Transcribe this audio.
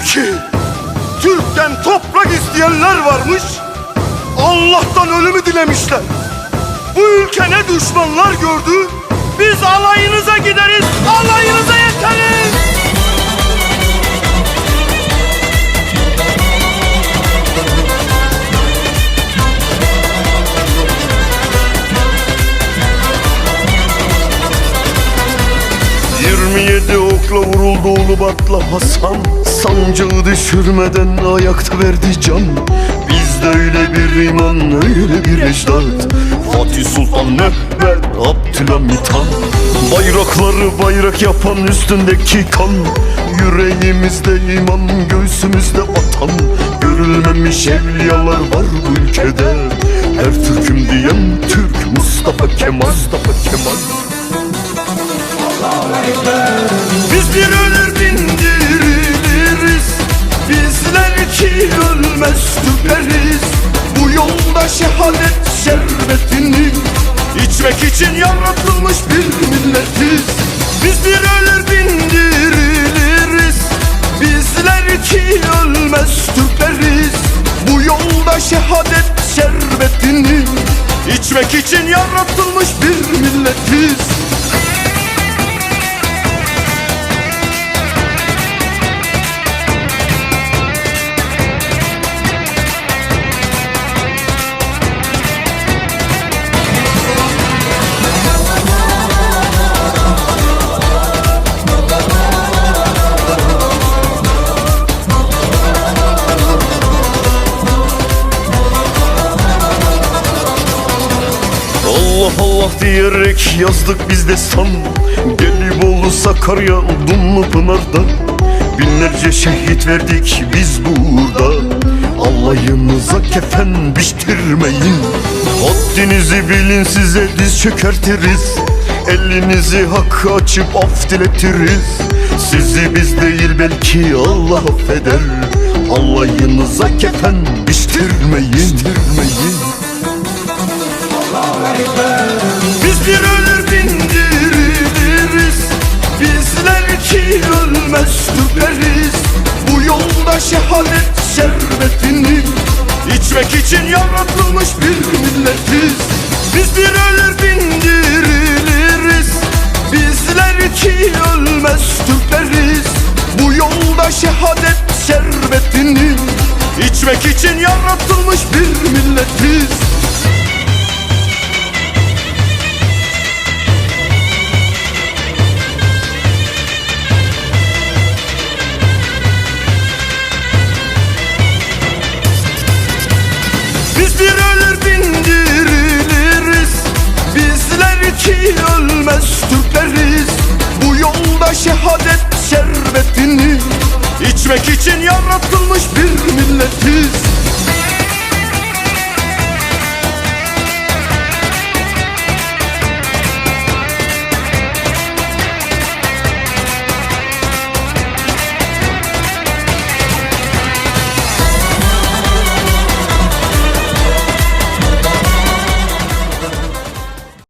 Duydum ki Türk'ten toprak isteyenler varmış. Allah'tan ölümü dilemişler. Bu ülke ne düşmanlar gördü. Biz alayınıza gideriz, alayınıza yeteriz. Yirmi yedi okla vuruldu Ulubatlı Hasan Sancağı düşürmeden ayakta verdi can. Bizde öyle bir iman öyle bir ecdat. Fatih Sultan Mehmet Abdülhamit Han Bayrakları bayrak yapan üstündeki kan. Yüreğimizde iman göğsümüzde vatan. Görülmemiş evliyalar var bu ülkede. Her Türk'üm diyen Türk Mustafa Kemal. Mustafa Kemal. Biz bir ölür şerbetini içmek için yaratılmış bir milletiz. Biz bir ölür bin diriliriz Bizler ki ölmez Türkleriz Bu yolda şehadet şerbetini içmek için yaratılmış bir milletiz Allah Allah diyerek yazdık biz de san Gelibolu Sakarya Dumlu Pınar'da Binlerce şehit verdik biz burada. Alayınıza kefen biçtirmeyin. Haddinizi bilin size diz çökertiriz. Elinizi hakkı açıp af diletiriz. Sizi biz değil belki Allah affeder. Alayınıza kefen biçtirmeyin, biçtirmeyin. Biz Yolda şehadet şerbetini içmek için yaratılmış bir milletiz. Biz bir ölür bin diriliriz Bizler ki ölmez Türkleriz Bu yolda şehadet şerbetini içmek için yaratılmış bir milletiz bir ölür bin diriliriz Bizler ki ölmez Türkleriz. Bu yolda şehadet şerbetini içmek için yaratılmış bir milletiz